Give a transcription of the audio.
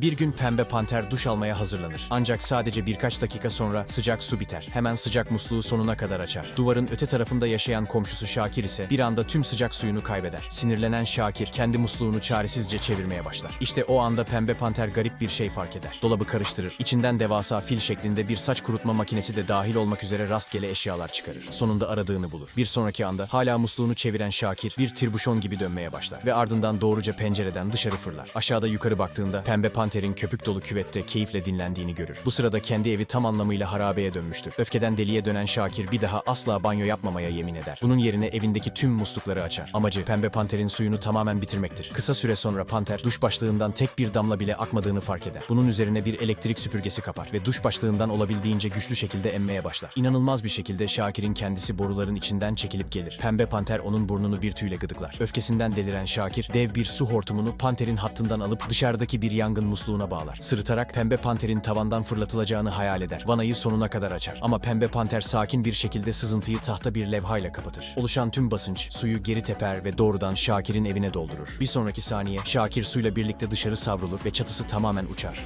Bir gün pembe panter duş almaya hazırlanır. Ancak sadece birkaç dakika sonra sıcak su biter. Hemen sıcak musluğu sonuna kadar açar. Duvarın öte tarafında yaşayan komşusu Şakir ise bir anda tüm sıcak suyunu kaybeder. Sinirlenen Şakir kendi musluğunu çaresizce çevirmeye başlar. İşte o anda pembe panter garip bir şey fark eder. Dolabı karıştırır. İçinden devasa fil şeklinde bir saç kurutma makinesi de dahil olmak üzere rastgele eşyalar çıkarır. Sonunda aradığını bulur. Bir sonraki anda hala musluğunu çeviren Şakir bir tirbuşon gibi dönmeye başlar ve ardından doğruca pencereden dışarı fırlar. Aşağıda yukarı baktığında pembe panterin köpük dolu küvette keyifle dinlendiğini görür. Bu sırada kendi evi tam anlamıyla harabeye dönmüştür. Öfkeden deliye dönen Şakir bir daha asla banyo yapmamaya yemin eder. Bunun yerine evindeki tüm muslukları açar. Amacı pembe panterin suyunu tamamen bitirmektir. Kısa süre sonra panter duş başlığından tek bir damla bile akmadığını fark eder. Bunun üzerine bir elektrik süpürgesi kapar ve duş başlığından olabildiğince güçlü şekilde emmeye başlar. İnanılmaz bir şekilde Şakir'in kendisi boruların içinden çekilip gelir. Pembe panter onun burnunu bir tüyle gıdıklar. Öfkesinden deliren Şakir dev bir su hortumunu panterin hattından alıp dışarıdaki bir yangın musluğuna bağlar. Sırıtarak pembe panterin tavandan fırlatılacağını hayal eder. Vanayı sonuna kadar açar. Ama pembe panter sakin bir şekilde sızıntıyı tahta bir levhayla kapatır. Oluşan tüm basınç suyu geri teper ve doğrudan Şakir'in evine doldurur. Bir sonraki saniye Şakir suyla birlikte dışarı savrulur ve çatısı tamamen uçar.